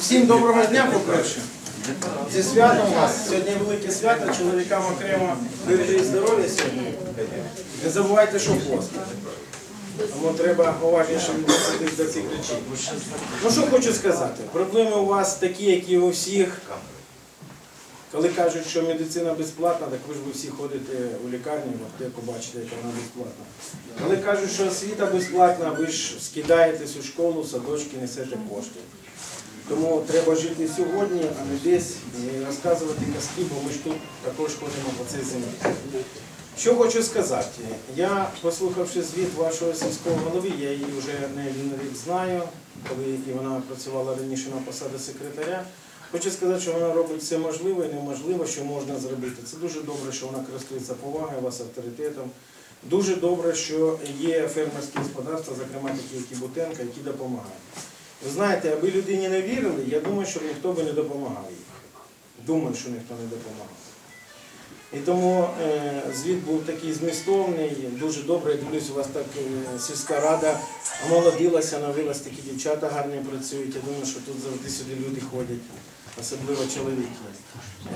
Всім, доброго дня, по-перше. Зі святом вас. Сьогодні велике свято, чоловікам окремо і здоров'я сьогодні. Не забувайте, що пост. Тому треба уважніше відноситись до цих речей. Ну що хочу сказати, проблеми у вас такі, як і у всіх. Коли кажуть, що медицина безплатна, так ви ж ви всі ходите у лікарню, в аптеку бачите, яка вона безплатна. Коли кажуть, що освіта безплатна, ви ж скидаєтесь у школу, садочки, несете кошти. Тому треба жити сьогодні, а не десь і розказувати казки, бо ми ж тут також ходимо по цій землі. Що хочу сказати, я, послухавши звіт вашого сільського голови, я її вже не один рік знаю, коли і вона працювала раніше на посаді секретаря. Хочу сказати, що вона робить все можливе і неможливе, що можна зробити. Це дуже добре, що вона користується повагою вас авторитетом. Дуже добре, що є фермерські господарства, зокрема такі, як і Бутенка, які допомагають. Ви знаєте, аби людині не вірили, я думаю, що ніхто би не допомагав їй. Думаю, що ніхто не допомагав. І тому е, звіт був такий змістовний, дуже добре. Я дивлюсь, у вас так е, сільська рада омолодилася, новилась такі дівчата гарні працюють. Я думаю, що тут завжди сюди люди ходять, особливо чоловіки.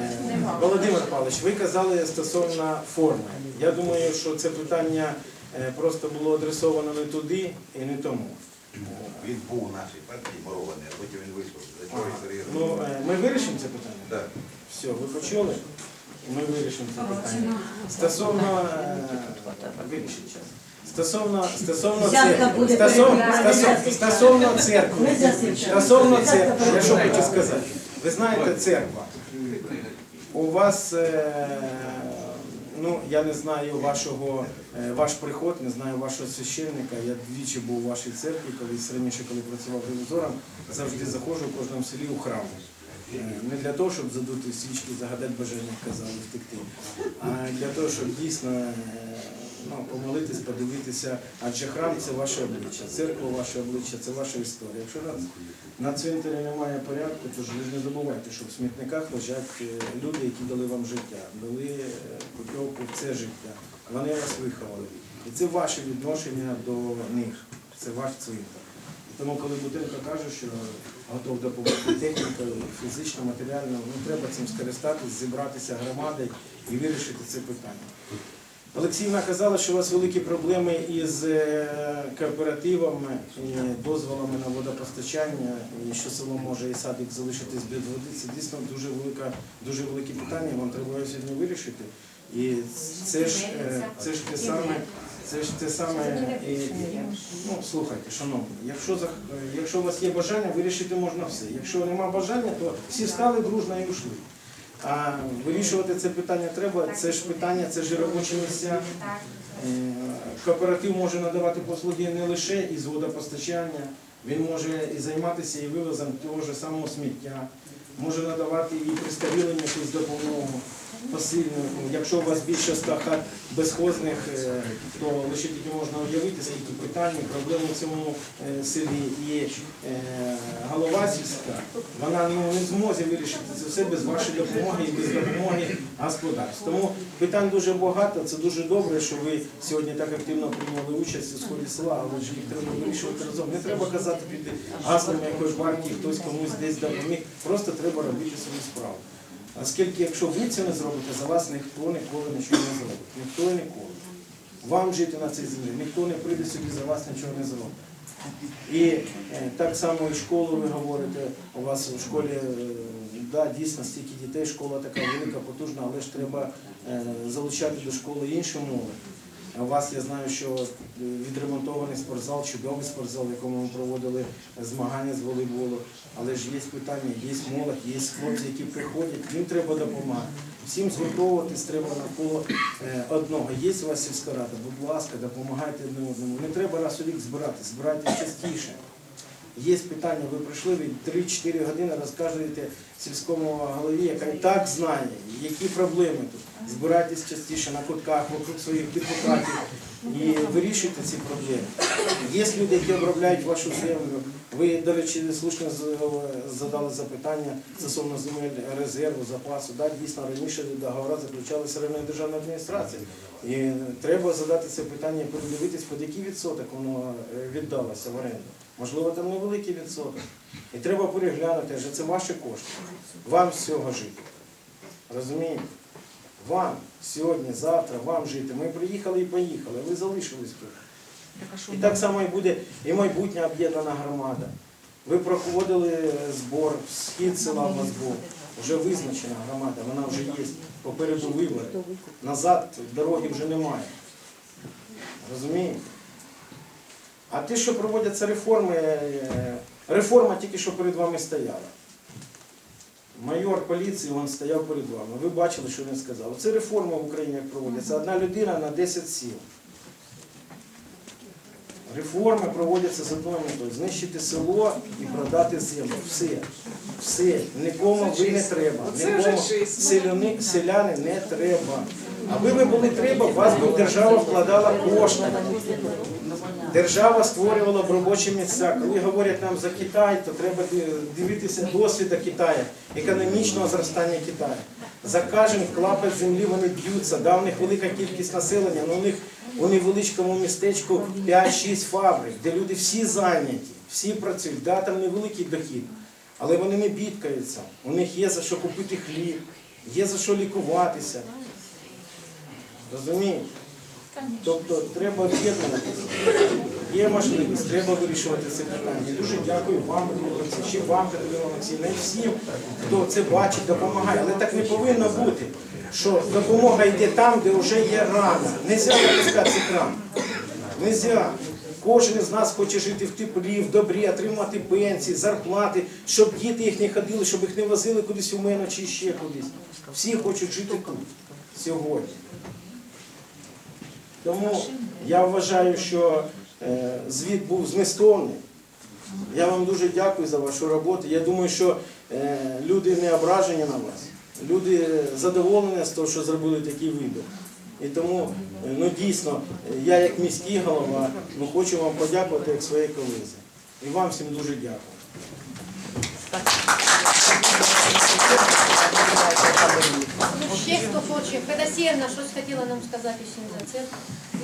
Е, Володимир Павлович, ви казали стосовно форми. Я думаю, що це питання е, просто було адресовано не туди і не тому. Він був у нашій партії борований, а потім він вийшов. Ну, е, ми вирішимо це питання? Так. Все, ви почули? Ми вирішимо це питання. Стосовно вирішить час. Стосовно, стосовно церкви, стосовно, стосовно, стосовно церкви, стосовно церкви, я що хочу сказати. Ви знаєте, церква. У вас, е, ну, я не знаю вашого, е, ваш приход, не знаю вашого священника. Я двічі був у вашій церкві, колись раніше, коли працював ревізором, завжди заходжу в кожному селі у храм. Е, Не для того, щоб задути свічки, загадати бажання, казали, втекти, а для того, щоб дійсно е, ну, помолитись, подивитися. Адже храм це ваше обличчя, церква ваше обличчя, це ваша історія. Якщо на, на цвинтарі немає порядку, то ж ви ж не забувайте, що в смітниках лежать е, люди, які дали вам життя, дали е, путівку в це життя. Вони вас виховали. І це ваше відношення до них, це ваш цвинтар. Тому, коли Бутенко каже, що готов допомогти технікою, фізично, матеріально, ну треба цим скористатись, зібратися громадою і вирішити це питання. Олексіївна казала, що у вас великі проблеми із е, кооперативами, і дозволами на водопостачання, і що село може і садик залишитись без води. Це дійсно дуже велика, дуже велике питання. Вам треба сьогодні вирішити. І це ж е, це ж те саме. Це ж те саме, і, ну, слухайте, шановні, якщо, якщо у вас є бажання, вирішити можна все. Якщо нема бажання, то всі встали дружно і ушли. А вирішувати це питання треба, це ж питання, це ж робочі місця. Е, Кооператив може надавати послуги не лише із водопостачання, він може і займатися і вивозом того ж самого сміття, може надавати і пристаріленню якусь допомогу посильну. Якщо у вас більше ста хат безхозних, е, то лише тільки можна уявити, скільки питань, проблем у цьому е, селі. І е, голова сільська, вона ну, не зможе вирішити це все без вашої допомоги і без допомоги господарств. Тому питань дуже багато. Це дуже добре, що ви сьогодні так активно прийняли участь у сході села, але ж їх треба вирішувати разом. Не треба казати під гаслами якоїсь партії, хтось комусь десь допоміг. Просто треба робити свою справу. Оскільки, якщо ви це не зробите, за вас ніхто ніколи нічого не зробить. Ніхто і ніколи. Вам жити на цій землі, ніхто не прийде сюди за вас нічого не зробить. І е, так само і школу ви говорите, у вас в школі е, да, дійсно стільки дітей, школа така велика, потужна, але ж треба е, залучати до школи інші молодь. У вас я знаю, що е, відремонтований спортзал, чудовий спортзал, в якому ми проводили змагання з волейболу. Але ж є питання, є молодь, є хлопці, які приходять, їм треба допомагати. Всім згуртовуватись треба навколо е, одного. Є у вас сільська рада, будь ласка, допомагайте одне одному. Не треба раз у рік збирати, збирайте частіше. Є питання, ви прийшли, ви 3-4 години розказуєте сільському голові, яка і так знає, які проблеми тут. Збирайтесь частіше на кутках, вокруг своїх депутатів і вирішуйте ці проблеми. Є люди, які обробляють вашу землю. Ви, до речі, слушно задали запитання стосовно земель резерву, запасу. Да, дійсно, раніше договори заключалися районною державною адміністрацією. І треба задати це питання подивитись, під який відсоток воно е, віддалося в оренду. Можливо, там невеликий відсоток. І треба переглянути, адже це ваші кошти. Вам з цього жити. Розумієте? Вам сьогодні, завтра, вам жити. Ми приїхали і поїхали, ви залишились тут. І так само і буде і майбутня об'єднана громада. Ви проходили збор, схід села вас був. Вже визначена громада, вона вже є. Попереду вибори. Назад дороги вже немає. Розумієте? А те, що проводяться реформи, е, реформа тільки що перед вами стояла. Майор поліції він стояв перед вами. Ви бачили, що він сказав. Це реформа в Україні як проводяться. Одна людина на 10 сіл. Реформи проводяться з одною метою знищити село і продати землю. Все. Все. Нікому ви не треба. Нікому селяни, селяни не треба. Аби ви були треба, вас би держава вкладала кошти. Держава створювала робочі місця. Коли говорять нам за Китай, то треба дивитися досвіду Китаю, економічного зростання Китаю. За кожен клапоть землі вони б'ються. Да, у них велика кількість населення, але у них у невеличкому містечку 5-6 фабрик, де люди всі зайняті, всі працюють. Да, там невеликий дохід, але вони не бідкаються. У них є за що купити хліб, є за що лікуватися. Розумієте? Тобто треба об'єднуватися. Є можливість, треба вирішувати це питання. Дуже дякую вам, Олексійович, і вам, Катерина Олексійовна, і всім, хто це бачить, допомагає. Але так не повинно бути, що допомога йде там, де вже є рана. Нельзя натискати кран. Нельзя. Кожен із нас хоче жити в теплі, в добрі, отримати пенсії, зарплати, щоб діти їх не ходили, щоб їх не возили кудись у мене чи ще кудись. Всі хочуть жити тут, сьогодні. Тому я вважаю, що звіт був змістовний. Я вам дуже дякую за вашу роботу. Я думаю, що е, люди не ображені на вас. Люди задоволені з того, що зробили такий вибір. І тому, е, ну дійсно, е, я як міський голова, ну, хочу вам подякувати як своїй колезі. І вам всім дуже дякую. Ще хто хоче. Федосіївна щось хотіла нам сказати ще за це.